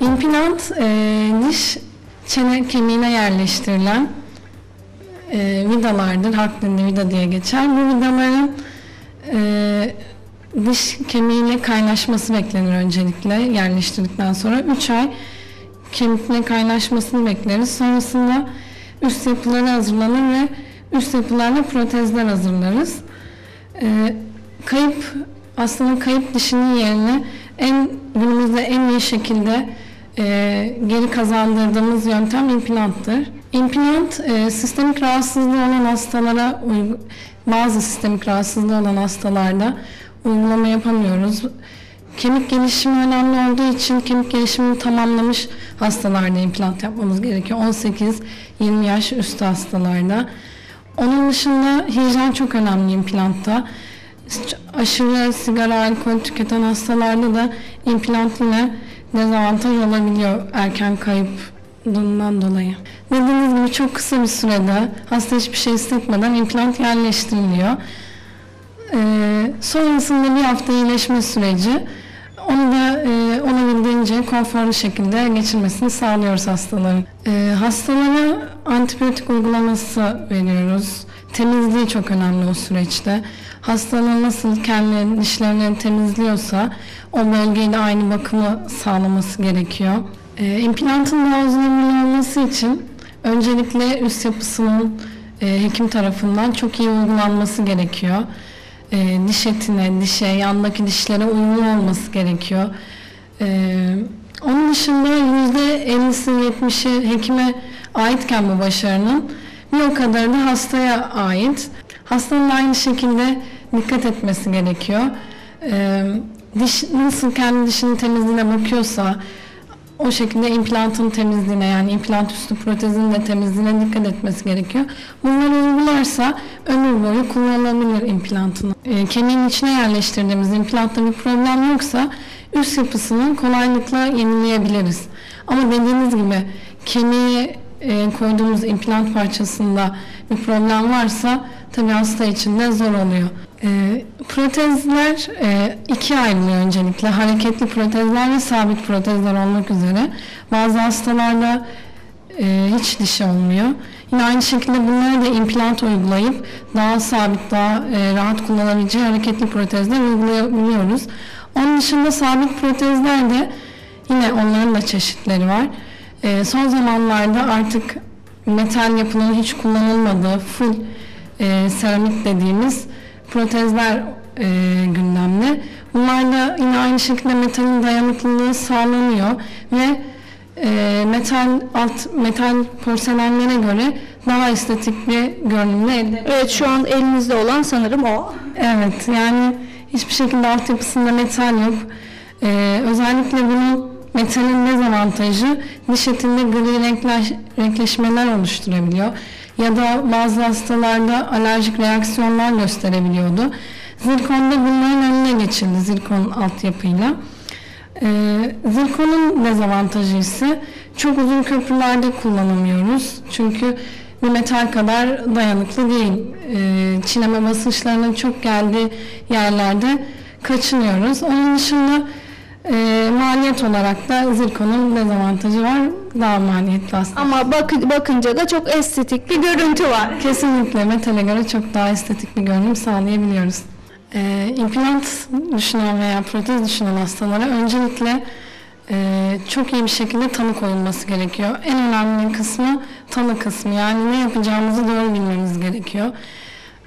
İmplant e, diş çene kemiğine yerleştirilen e, vidalardır. Halk dilinde vida diye geçer. Bu vidaların e, diş kemiğiyle kaynaşması beklenir öncelikle yerleştirdikten sonra 3 ay kemikle kaynaşmasını bekleriz. Sonrasında üst yapıları hazırlanır ve üst yapılarla protezler hazırlarız. E, kayıp hastanın kayıp dişinin yerine en günümüzde en iyi şekilde e, geri kazandırdığımız yöntem implanttır. İmplant e, sistemik rahatsızlığı olan hastalara bazı sistemik rahatsızlığı olan hastalarda uygulama yapamıyoruz. Kemik gelişimi önemli olduğu için kemik gelişimini tamamlamış hastalarda implant yapmamız gerekiyor. 18-20 yaş üstü hastalarda. Onun dışında hijyen çok önemli implantta. Aşırı sigara, alkol tüketen hastalarda da implant yine dezavantaj olabiliyor erken kayıplığından dolayı. Dediğiniz gibi çok kısa bir sürede hasta hiçbir şey hissetmeden implant yerleştiriliyor. Ee, sonrasında bir hafta iyileşme süreci onu da e, olabildiğince konforlu şekilde geçirmesini sağlıyoruz hastaların. Ee, hastalara antibiyotik uygulaması veriyoruz. Temizliği çok önemli o süreçte. Hastanın nasıl kendi dişlerini temizliyorsa o bölgeyle aynı bakımı sağlaması gerekiyor. Ee, implantın ömürlü olması için öncelikle üst yapısının e, hekim tarafından çok iyi uygulanması gerekiyor. E, diş etine, dişe, yandaki dişlere uyumlu olması gerekiyor. E, onun dışında %50'si 70'i hekime aitken bu başarının bir o kadar da hastaya ait. Hastanın aynı şekilde dikkat etmesi gerekiyor. E, diş nasıl kendi dişinin temizliğine bakıyorsa o şekilde implantın temizliğine yani implant üstü protezin de temizliğine dikkat etmesi gerekiyor. Bunları uygularsa ömür boyu kullanılabilir implantını. E, kemiğin içine yerleştirdiğimiz implantta bir problem yoksa üst yapısını kolaylıkla yenileyebiliriz. Ama dediğiniz gibi kemiği e, koyduğumuz implant parçasında bir problem varsa tabii hasta için de zor oluyor. E, protezler e, ikiye ayrılıyor öncelikle. Hareketli protezler ve sabit protezler olmak üzere. Bazı hastalarda e, hiç dişi olmuyor. Yine aynı şekilde bunlara da implant uygulayıp daha sabit, daha e, rahat kullanabileceği hareketli protezler uygulayabiliyoruz. Onun dışında sabit protezler de yine onların da çeşitleri var. E, son zamanlarda artık metal yapının hiç kullanılmadığı full e, seramik dediğimiz protezler e, gündemde. Bunlar da yine aynı şekilde metalin dayanıklılığı sağlanıyor ve e, metal alt metal porselenlere göre daha estetik bir görünümle elde ediyoruz. Evet şu an elinizde olan sanırım o. Evet yani hiçbir şekilde altyapısında metal yok. Ee, özellikle bunun metalin dezavantajı diş etinde gri renkler, renkleşmeler oluşturabiliyor. Ya da bazı hastalarda alerjik reaksiyonlar gösterebiliyordu. Zirkonda bunların önüne geçildi zirkon altyapıyla. Ee, zirkonun dezavantajı ise çok uzun köprülerde kullanamıyoruz. Çünkü bir metal kadar dayanıklı değil. Ee, çineme basınçlarının çok geldiği yerlerde kaçınıyoruz. Onun dışında e, maliyet olarak da zirkonun dezavantajı var. Daha maliyetli aslında. Ama bak, bakınca da çok estetik bir görüntü var. Kesinlikle metale göre çok daha estetik bir görünüm sağlayabiliyoruz. Ee, implant düşünen veya protez düşünen hastalara öncelikle e, çok iyi bir şekilde tanı koyulması gerekiyor. En önemli kısmı tanı kısmı. Yani ne yapacağımızı doğru bilmemiz gerekiyor.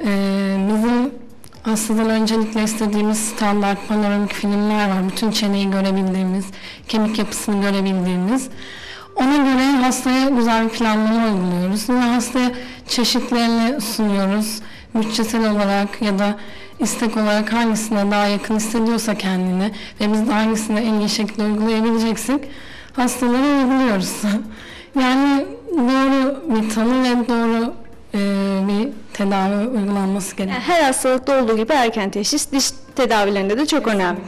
Ee, bizim hastadan öncelikle istediğimiz standart panoramik filmler var. Bütün çeneyi görebildiğimiz, kemik yapısını görebildiğimiz. Ona göre hastaya güzel bir planlama uyguluyoruz. Yine hastaya çeşitlerini sunuyoruz. Bütçesel olarak ya da istek olarak hangisine daha yakın hissediyorsa kendini ve biz de hangisini en iyi şekilde uygulayabileceksek hastalara uyguluyoruz. yani doğru bir tanı ve doğru e, bir tedavi uygulanması gerekiyor. Her hastalıkta olduğu gibi erken teşhis diş tedavilerinde de çok önemli.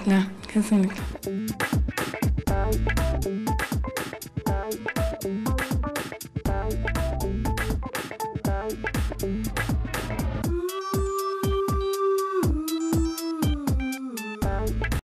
Kesinlikle. Kesinlikle.